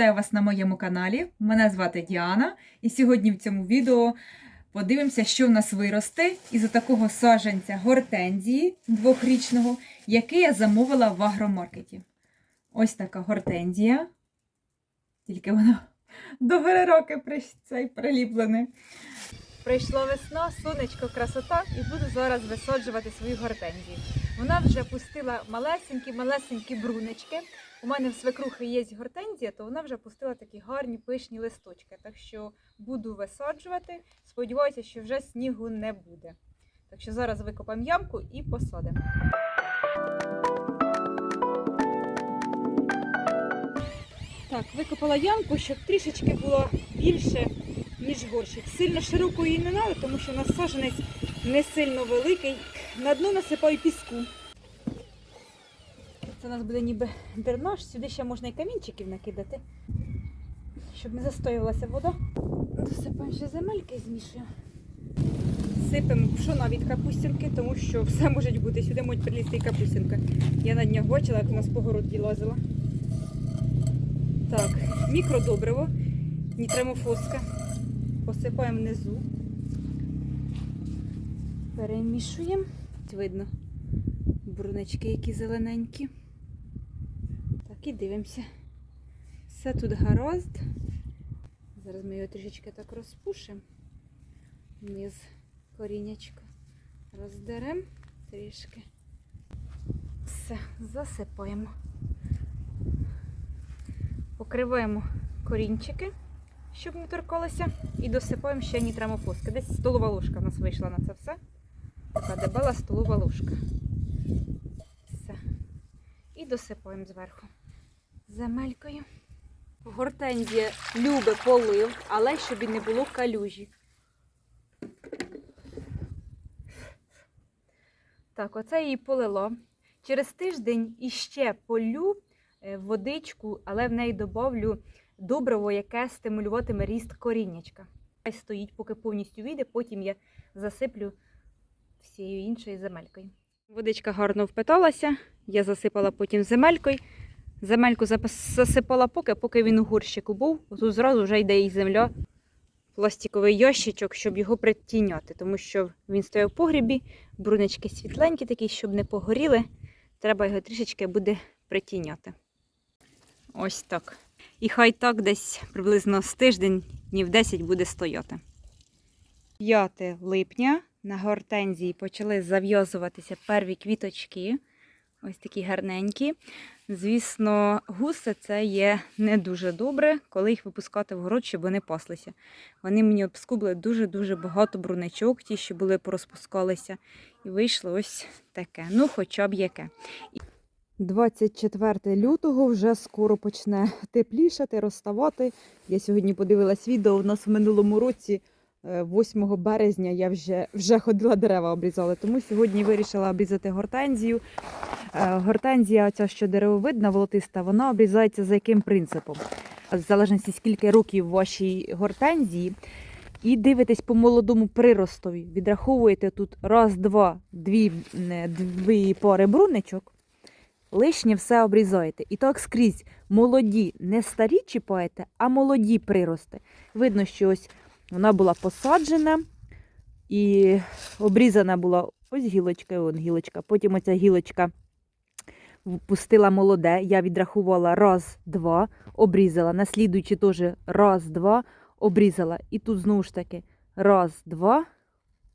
Вітаю вас на моєму каналі. Мене звати Діана, і сьогодні в цьому відео подивимося, що в нас виросте із такого саджанця гортензії двохрічного, який я замовила в агромаркеті. Ось така гортензія. Тільки вона до роки цей приліплене. Прийшла весна, сонечко, красота, і буду зараз висаджувати свою гортензію. Вона вже пустила малесенькі-малесенькі брунечки. У мене в свекрухи є гортензія, то вона вже пустила такі гарні пишні листочки. Так що буду висаджувати. Сподіваюся, що вже снігу не буде. Так що зараз викопаємо ямку і посадимо. Так, викопала ямку, щоб трішечки було більше, ніж горщик. Сильно широкої не треба, тому що у нас саджанець не сильно великий. На дно насипаю піску. Це у нас буде ніби дренаж. Сюди ще можна і камінчиків накидати, щоб не застоювалася вода. Досипаємо ще земельки і змішуємо. Сипемо пшона від капустинки, тому що все може бути. Сюди можуть прилізти і капустинка. Я на днях бачила, як у нас по городі лазила. Так, мікродобриво, нітрамофоска. Посипаємо внизу. Перемішуємо. Видно брунечки, які зелененькі. Так, і дивимося. Все тут гаразд. Зараз ми його трішечки так розпушимо. Вниз корінечко роздеремо трішки. Все, засипаємо. Покриваємо корінчики, щоб не торкалося, і досипаємо ще нітрамофоски. Десь столова ложка в нас вийшла на це все. Дебела столова ложка. Все. І досипаємо зверху. Земелькою. Гортензія любить полив, але щоб і не було калюжі. Так, оце її полило. Через тиждень іще полю е, водичку, але в неї добавлю добриво, яке стимулюватиме ріст коріннячка. Стоїть, поки повністю вийде, потім я засиплю всією іншою земелькою. Водичка гарно впиталася, я засипала потім земелькою. Земельку засипала поки, поки він у горщику був. Тут зразу вже йде і земля, пластиковий ящичок, щоб його притіняти, тому що він стояв в погрібі, брунечки світленькі такі, щоб не погоріли. Треба його трішечки буде притіняти. Ось так. І хай так десь приблизно з тиждень, днів 10 буде стояти. 5 липня на гортензії почали зав'язуватися перві квіточки. Ось такі гарненькі. Звісно, гуси це є не дуже добре, коли їх випускати в город, щоб вони паслися. Вони мені обскубли дуже-дуже багато бруничок, ті, що були порозпускалися. І вийшло ось таке. Ну, хоча б яке. 24 лютого вже скоро почне теплішати, розставати. Я сьогодні подивилась відео. У нас в минулому році, 8 березня, я вже, вже ходила дерева обрізала. Тому сьогодні вирішила обрізати гортензію. Е, Гортензія, ця що деревовидна, волотиста, вона обрізається за яким принципом? В залежності, скільки років вашій гортензії. І дивитесь по молодому приростові. Відраховуєте тут раз, два, дві, не, дві пари бруничок. Лишнє все обрізаєте. І так скрізь молоді, не старі чіпаєте, а молоді прирости. Видно, що ось вона була посаджена і обрізана була ось гілочка, вон гілочка. Потім оця гілочка пустила молоде. Я відрахувала раз, два, обрізала. Наслідуючи теж раз, два, обрізала. І тут знову ж таки раз, два,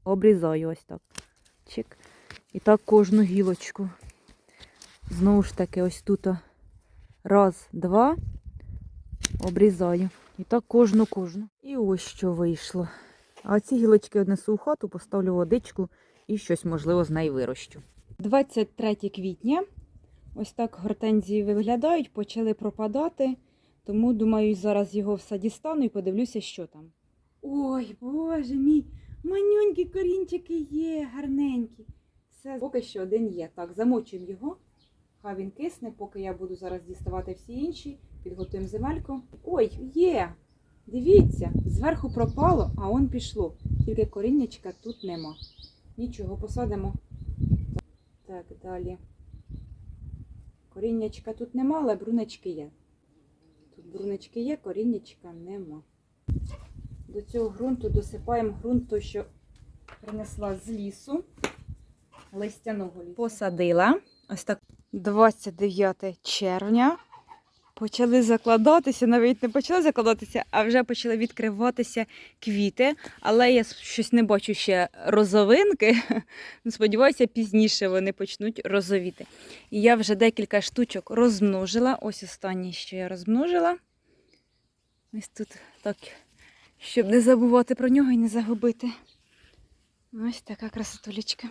обрізаю ось так. Чик. І так кожну гілочку. Знову ж таки, ось тут раз, два, обрізаю. І так кожну кожну. І ось що вийшло. А ці гілочки однесу у хату, поставлю водичку і щось, можливо, з неї вирощу. 23 квітня. Ось так гортензії виглядають, почали пропадати. Тому, думаю, зараз його все дістану і подивлюся, що там. Ой, боже мій, манюнькі корінчики є, гарненькі. Все, поки що один є. Так, замочуємо його. Хай він кисне, поки я буду зараз діставати всі інші. Підготуємо земельку. Ой, є! Дивіться, зверху пропало, а он пішло. Тільки коріннячка тут нема. Нічого, посадимо. Так, далі. Коріннячка тут нема, але брунечки є. Тут Брунички є, коріннячка нема. До цього ґрунту досипаємо ґрунт, той, що принесла з лісу, листяного лісу. Посадила. Ось так 29 червня. Почали закладатися, навіть не почали закладатися, а вже почали відкриватися квіти. Але я щось не бачу ще розовинки. Сподіваюся, пізніше вони почнуть розовіти. І я вже декілька штучок розмножила. Ось останнє, що я розмножила. Ось тут так, щоб не забувати про нього і не загубити. Ось така красотулечка.